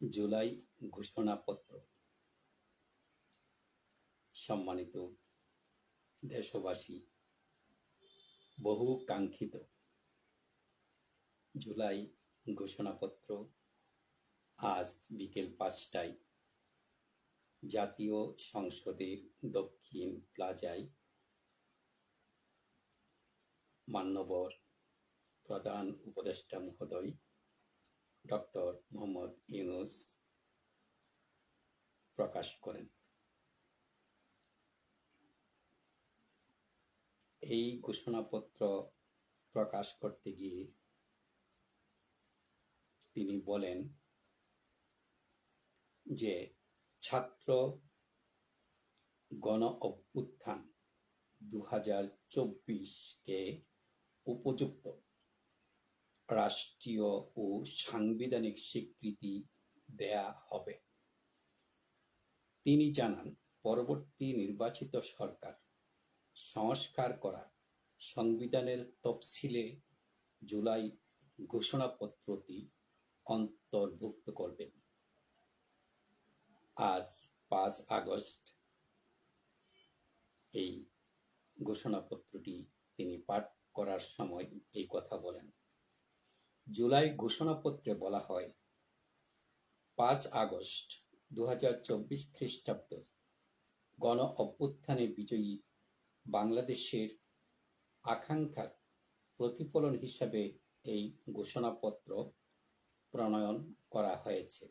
জুলাই ঘোষণাপত্র। সম্মানিত দেশবাসী, বহু কাঙ্ক্ষিত জুলাই ঘোষণাপত্র আজ বিকেল পাঁচটায় জাতীয় সংসদের দক্ষিণ প্লাজায় মান্যবর প্রধান উপদেষ্টা মহোদয় ডক্টর মোহাম্মদ ইউনুস প্রকাশ করেন। এই ঘোষণাপত্র প্রকাশ করতে গিয়ে তিনি বলেন যে ছাত্র গণ অভ্যুত্থান দু চব্বিশকে উপযুক্ত রাষ্ট্রীয় ও সাংবিধানিক স্বীকৃতি দেয়া হবে। তিনি জানান, পরবর্তী নির্বাচিত সরকার সংস্কার করা সংবিধানের তফসিলে জুলাই ঘোষণাপত্রটি অন্তর্ভুক্ত করবেন। আজ পাঁচ আগস্ট। এই ঘোষণাপত্রটি তিনি পাঠ করার সময় এই কথা বলেন। জুলাই ঘোষণাপত্রে বলা হয়, পাঁচ আগস্ট দু হাজার খ্রিস্টাব্দ, গণ অভ্যুত্থানে বিজয়ী বাংলাদেশের আকাঙ্ক্ষার প্রতিফলন হিসাবে এই ঘোষণাপত্র প্রণয়ন করা হয়েছে।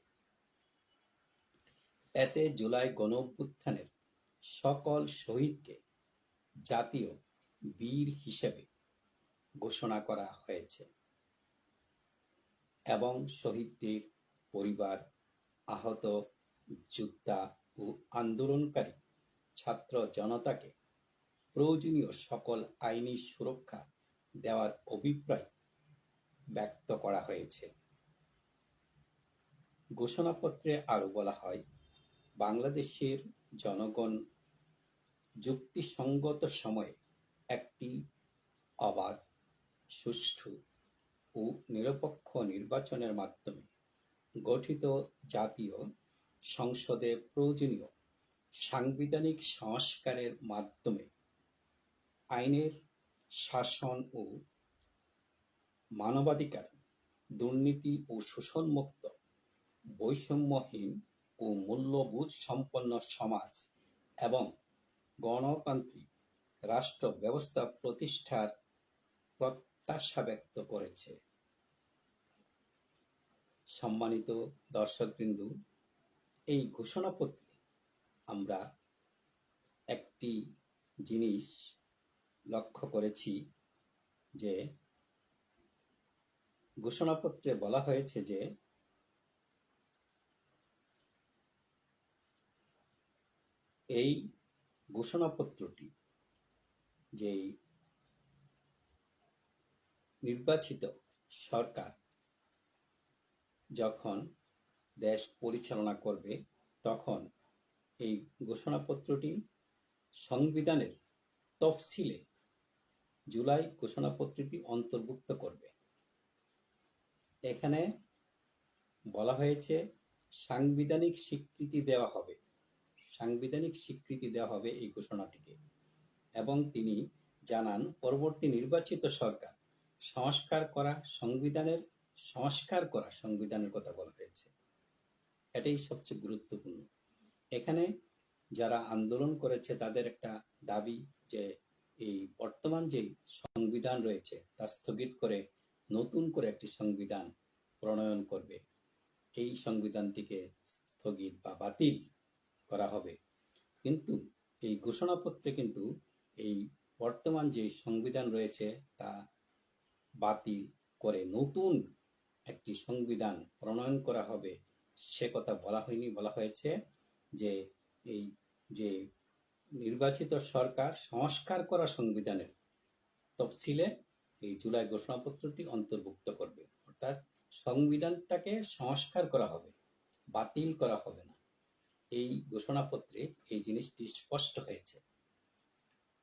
এতে জুলাই গণ অভ্যুত্থানের সকল শহীদকে জাতীয় বীর হিসেবে ঘোষণা করা হয়েছে। এবং শহীদদের পরিবার, আহত, যোদ্ধা ও আন্দোলনকারী ছাত্র জনতাকে প্রয়োজনীয় সকল আইনি সুরক্ষা দেওয়ার অভিপ্রায় ব্যক্ত করা হয়েছে। ঘোষণাপত্রে আরও বলা হয়, বাংলাদেশের জনগণ যুক্তিসঙ্গত সময়ে একটি অবাধ, সুষ্ঠু ও নিরপেক্ষ নির্বাচনের মাধ্যমে গঠিত জাতীয় সংসদে প্রয়োজনীয় সাংবিধানিক সংস্কারের মাধ্যমে আইনের শাসন ও মানবাধিকার, দুর্নীতি ও শোষণমুক্ত, বৈষম্যহীন ও মূল্যবোধ সম্পন্ন সমাজ এবং গণতান্ত্রিক রাষ্ট্র ব্যবস্থা প্রতিষ্ঠার প্রত্যাশা ব্যক্ত করেছে। সম্মানিত দর্শকবৃন্দ, এই ঘোষণাপত্রে আমরা একটি জিনিস লক্ষ্য করেছি যে ঘোষণাপত্রে বলা হয়েছে যে এই ঘোষণাপত্রটি যেই নির্বাচিত সরকার যখন দেশ পরিচালনা করবে, তখন এই ঘোষণাপত্রটি সংবিধানের তফসিলে জুলাই ঘোষণাপত্রটি অন্তর্ভুক্ত করবে। এখানে বলা হয়েছে, সাংবিধানিক স্বীকৃতি দেওয়া হবে। সাংবিধানিক স্বীকৃতি দেওয়া হবে এই ঘোষণাটিকে। এবং তিনি জানান, পরবর্তী নির্বাচিত সরকার সংস্কার করা সংবিধানের সংস্কার করা সংবিধানের কথা বলা হয়েছে। এটাই সবচেয়ে গুরুত্বপূর্ণ। এখানে যারা আন্দোলন করেছে, তাদের একটা দাবি যে এই বর্তমান যে সংবিধান রয়েছে, তা স্থগিত করে নতুন করে একটি সংবিধান প্রণয়ন করবে। এই সংবিধানটিকে স্থগিত বা বাতিল করা হবে। কিন্তু এই ঘোষণাপত্রে কিন্তু এই বর্তমান যে সংবিধান রয়েছে, তা বাতিল করে নতুন একটি সংবিধান প্রণয়ন করা হবে, সে কথা বলা হয়নি, বলা হয়েছে যে এই যে নির্বাচিত সরকার সংস্কার করা সংবিধানের তফসিলে এই জুলাই ঘোষণাপত্রটি অন্তর্ভুক্ত করবে। অর্থাৎ সংবিধানটাকে সংস্কার করা হবে, বাতিল করা হবে না। এই ঘোষণাপত্রে এই জিনিসটি স্পষ্ট হয়েছে।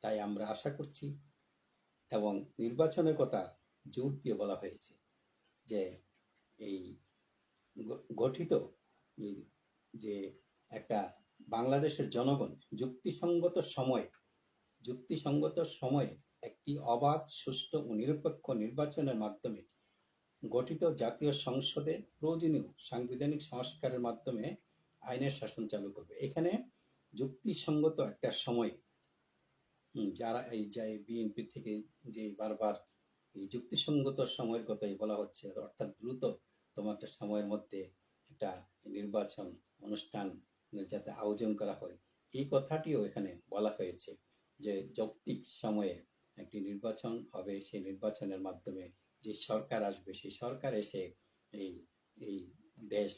তাই আমরা আশা করছি এবং নির্বাচনের কথা জোর দিয়ে বলা হয়েছে যে এই গঠিত যে একটা বাংলাদেশের জনগণ যুক্তিসঙ্গত সময়ে যুক্তিসঙ্গত সময়ে একটি অবাধ, সুষ্ঠু ও নিরপেক্ষ নির্বাচনের মাধ্যমে গঠিত জাতীয় সংসদে প্রয়োজনীয় সাংবিধানিক সংস্কারের মাধ্যমে আইনের শাসন চালু করবে। এখানে যুক্তিসঙ্গত একটা সময়ে যারা এই যে বিএনপি থেকে যে বারবার এই যুক্তিসঙ্গত সময়ের কথাই বলা হচ্ছে অর্থাৎ দ্রুত তোমার একটা সময়ের মধ্যে একটা নির্বাচন, অনুষ্ঠান, যাতে আয়োজন করা হয়। এই কথাটিও এখানে বলা হয়েছে যে যৌক্তিক সময়ে একটি নির্বাচন হবে, সেই নির্বাচনের মাধ্যমে যে সরকার আসবে, সেই সরকার এসে এই এই দেশ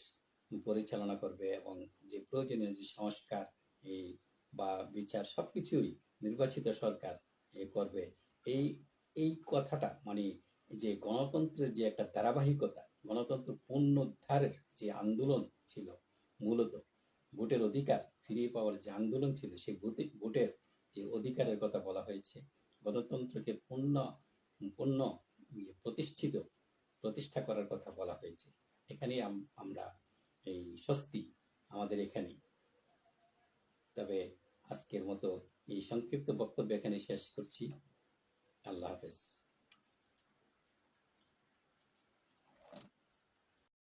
পরিচালনা করবে এবং যে প্রয়োজনীয় যে সংস্কার, এই বা বিচার সবকিছুই নির্বাচিত সরকার এ করবে। এই এই কথাটা মানে যে গণতন্ত্রের যে একটা ধারাবাহিকতা, গণতন্ত্র পুনরুদ্ধারের যে আন্দোলন ছিল মূলত, ভোটের অধিকার ফিরিয়ে পাওয়ার যে আন্দোলন ছিল, সেই ভোটে- ভোটের যে অধিকারের কথা বলা হয়েছে, গণতন্ত্রকে পূর্ণ পূর্ণ ইয়ে প্রতিষ্ঠিত, প্রতিষ্ঠা করার কথা বলা হয়েছে। এখানেই আম- আমরা এই স্বস্তি আমাদের এখানে। তবে আজকের মতো এই সংক্ষিপ্ত বক্তব্য এখানে শেষ করছি। I love this.